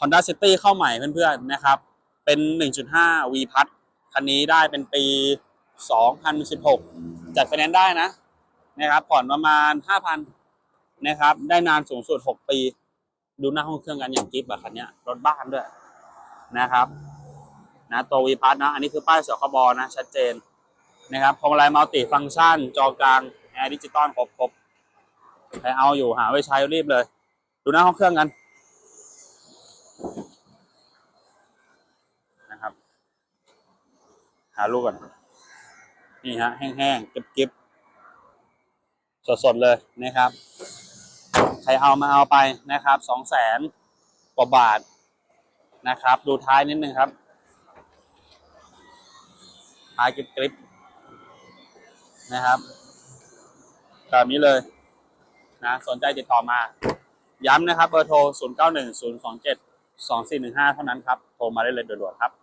Honda City เข้าใหม่เพื่อนๆนะครับ เป็น 1.5 V พัดคันนี้ได้เป็นปี 2016 จัดไฟแนนซ์ได้นะนะครับผ่อนประมาณ 5,000นะครับ ได้นานสูงสุด 6 ปี ดูหน้าห้องเครื่องกันอย่างกิฟต์อะคันนี้รถบ้านด้วยนะครับนะตัว V พัดนะอันนี้คือป้ายสคบนะ ชัดเจนนะครับพวงมาลัยมัลติฟังก์ชัน จอกลางแอร์ดิจิตอลครบครบใครเอาอยู่หาไว้ใช้รีบเลย ดูหน้าห้องเครื่องกัน นะครับ หาลูกก่อน นี่ฮะ แห้งๆเก็บๆสดๆเลยนะครับ ใครเอามาเอาไปนะครับสองแสนกว่าบาทนะครับ ดูท้ายนิดนึงครับ ท้ายกริบๆนะครับแบบนี้เลยนะสนใจติดต่อมา ย้ำนะครับเบอร์โทร 0 9 1 0 2 7 2 4 1 5 เท่านั้นครับ โทรมาได้เลยด่วนๆครับ